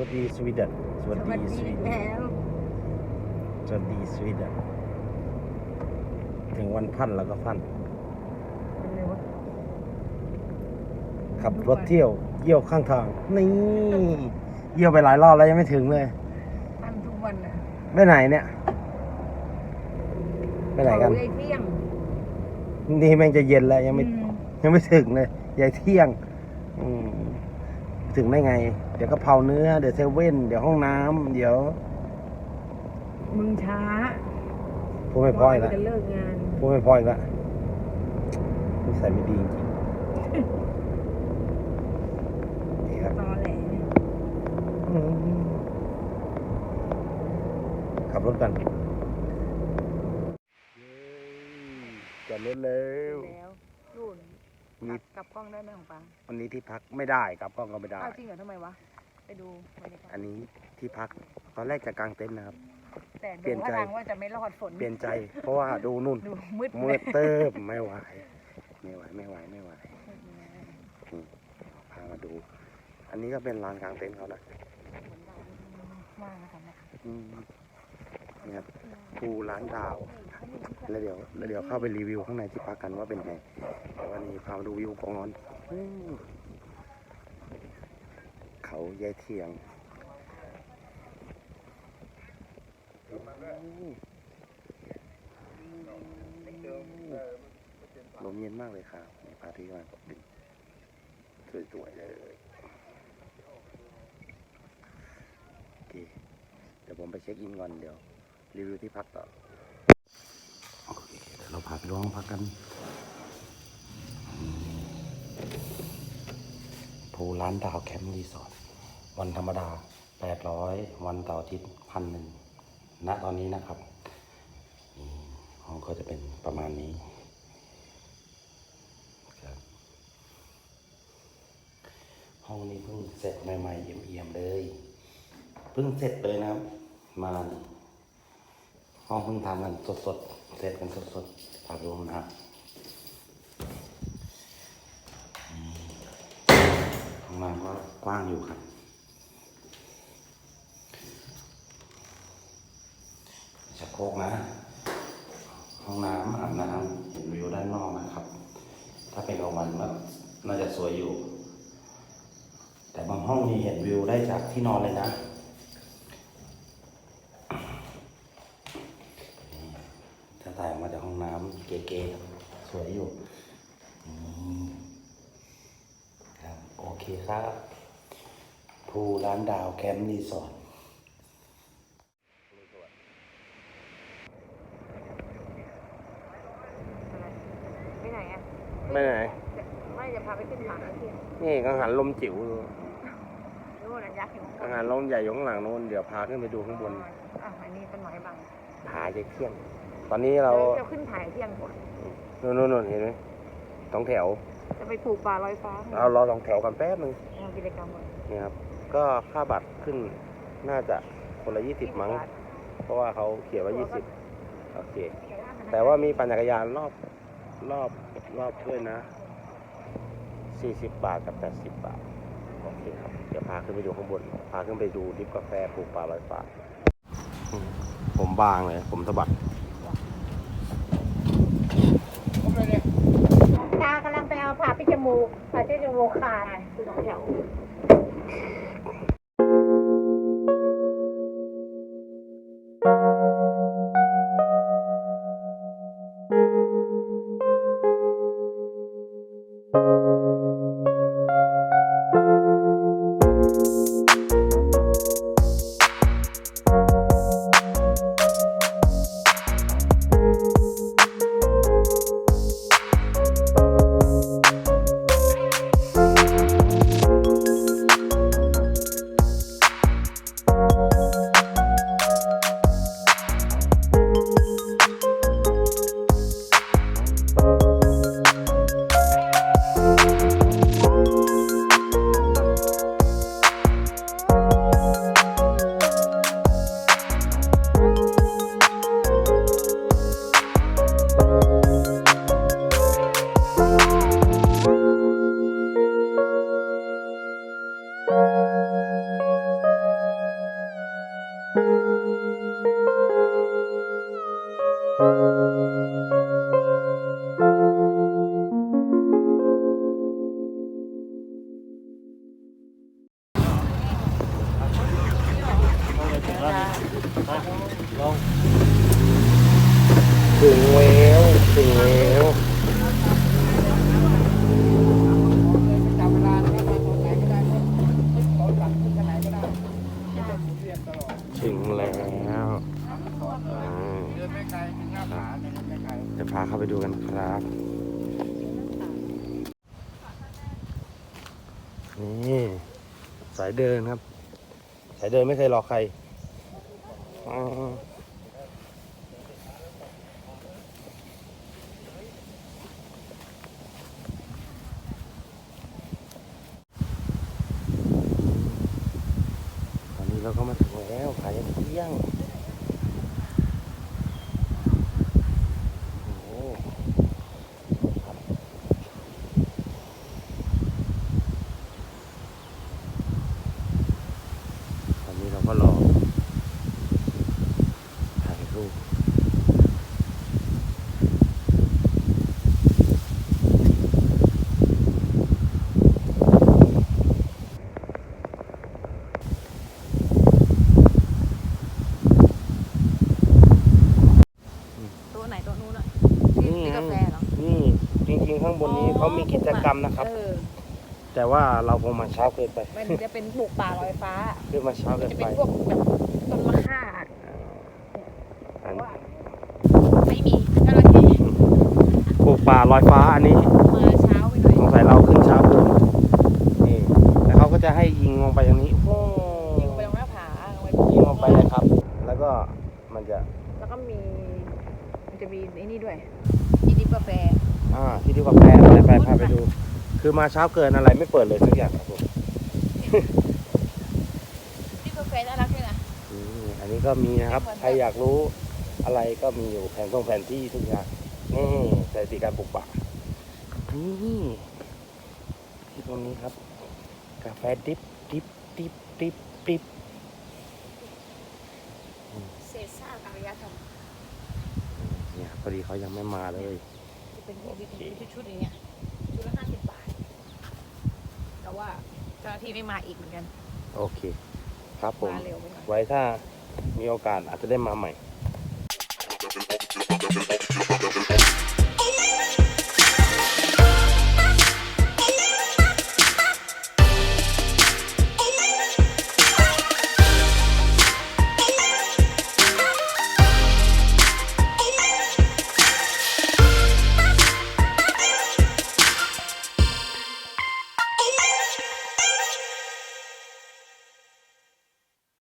วัสดีสวีเดนสวัสสวัสดีดีสวีเดนแล้วสวัสดีสวีเดนถึงวันพันแล้วก็พันเป็นไงวะขับรถเที่ยวเยี่ยวข้างทาง นี่เยี่ยวไปหลายรอบแล้วยังไม่ถึงเลยทำทุกวันนะไปไหนเนี่ย ไปไหนกันเขาเลยเที่ยงนี่แม่งจะเย็นแล้วยังไม่อืมยังไม่ถึงเลยยายเที่ยงอืมถึงได้ไงเดี๋ยวก็เผาเนื้อ เดี๋ยวเซเว่น เดี๋ยวห้องน้ำเดี๋ยวมึงช้าพูดไม่พออีกแล้วจะเลิกงาน พูดไม่พออีกแล้วนิสัยไม่ดีจริงๆนี่ครับตอแหลอืมขับรถกันจอดรถเร็ว แล้วนู่นมีกลับกล้องได้ไหมของปังวันนี้ที่พักไม่ได้กลับกล้องก็ไม่ได้ อ้าวจริงเหรอทำไมวะ ไปดูบรรยากาศอันนี้ที่พักตอนแรกจะกางเต็นท์นะครับ แต่เปลี่ดูยนว่าใจทางว่าจะไม่รอดฝนเปลี่ยนใจ เพราะว่าดูนู่นดูมืดมืดเติบไม่ไหวไม่ไหวไม่ไหวไม่ไหวพามาดู อันนี้ก็เป็นลานกลางเต็นท์เขานะมากนะคะอืมนี่ครับภูร้านดาว แล้วเดี๋ยวแล้วเดี๋ยวเข้าไปรีวิวข้างในที่พักกันว่าเป็นไงแต่ว่านี่พามาดูวิวก่อนอืม เขาแย่เทียงลมเย็นมากเลยครับนี่พระอาทิตย์กำลังตกดินสวยๆเลย โอเค เดี๋ยวผมไปเช็คอินก่อนเดี๋ยว รีวิวที่พักต่อ โอเค เดี๋ยวเราพาไปดูห้องพักกันภูร้านดาวแคมป์รีสอร์ท วันธรรมดา 800 วันต่ออาทิตย์พันหนึ่งณตอนนี้นะครับห้องก็จะเป็นประมาณนี้ครับห้องนี้เพิ่งเสร็จใหม่ๆเอี่ยมๆเลยเพิ่งเสร็จเลยนะครับ มาห้องเพิ่งทำกันสดๆเสร็จกันสดๆฝากดูนะครับห้องน้ำก็กว้างอยู่ครับ ชักโครกนะห้องน้ำอาบน้ำเห็นวิวด้านนอกนะครับ ถ้าเป็นกลางวันก็น่าจะสวยอยู่ แต่บางห้องนี่เห็นวิวได้จากที่นอนเลยนะถ้าถ่ายออกมาจากห้องน้ำเก๋ๆสวยอยู่ครับโอเคครับภูร้านดาวแคมป์รีสอร์ท ไปไหนอะ ไม่ไหน ไม่จะพาไปขึ้นผาเที่ยงนี่กังหันลมจิ๋วนู่นนะยักษ์อยู่กังหันลมใหญ่อยู่ข้างหลังนู้นเดี๋ยวพาขึ้นไปดูข้างบนอะอันนี้เป็นหมอยบังผาจะเที่ยง ตอนนี้เราจะขึ้นผาเที่ยงก่อนนู่นนู่นนู่นเห็นไหมสองแถว จะไปปลูกป่าลอยฟ้าเรารอสองแถวกันแป๊บนึงทำกิจกรรมก่อนนี่ครับ ก็ค่าบัตรขึ้นน่าจะคนละยี่สิบมั้ง เพราะว่าเขาเขียนว่ายี่สิบโอเค แต่ว่ามีปั่นจักรยานรอบ รอบรอบด้วยนะ 40 บาทกับ 80 บาท โอเคครับ เดี๋ยวพาขึ้นไปดูข้างบน พาขึ้นไปดูดิฟกาแฟปลูกปลาลอยฟ้าอืมผมบางเลย ผมสะบัดตากำลังไปเอาผ่าปิดจมูกผ่าที่จมูกขาดคือสองแถว นี่ สายเดินครับ สายเดินไม่เคยรอใครตอนนี้เราก็มาถึงแล้วขายเที่ยง โอ้โหครับตอนนี้เราก็รอถ่ายรูป嗯ตัวไหนตัวนู้นอะที่ นี่ ที่กาแฟเหรอ นี่จริงๆข้างบนนี้เขามี กิจกรรมนะครับ เออแต่ว่าเราคงมาเช้าเกินไปมันจะเป็นปลูกป่าลอยฟ้าเรื่องมาเช้าเกินจะไปเป็นพวกแบบต้นมะข่าอันไม่มีเจ้าหน้าที่ปลูกป่าลอยฟ้าอันนี้มาเช้าไปหน่อยสงสัยเราขึ้นเช้าเกินนี่แล้วเขาก็จะให้ยิงลงไปตรงนี้โอ้ยิงไปตรงหน้าผาเอาไว้ยิงลงไปเลยครับ แล้วก็มันจะแล้วก็มีมัน จะมีไอ้นี่ด้วยที่ดิบกาแฟ อ่าที่ที่กาแฟอะไรไปพาไปดู คือมาเช้าเกินอะไรไม่เปิดเลยสักอย่างครับผมดิบกาแฟน่ารักด้วยนะ อืมอันนี้ก็มีนะครับ ใครอยากรู้อะไรก็มีอยู่แผนตรงแผนที่ทุกอย่างนี่สถิติการปลูกป่านี่ที่ตรงนี้ครับ กาแฟดิบดิบดิบดิบดิบ เศษซากอารยธรรม เนี่ยพอดีเขายังไม่มาเลยจะเป็นพวกชุดชุดๆอย่างเงี้ยชุดละห้าสิบบาท แต่ว่าเจ้าหน้าที่ไม่มาอีกเหมือนกัน โอเค ครับผม มาเร็วไปหน่อย ไว้ถ้ามีโอกาสอาจจะได้มาใหม่ Thank you.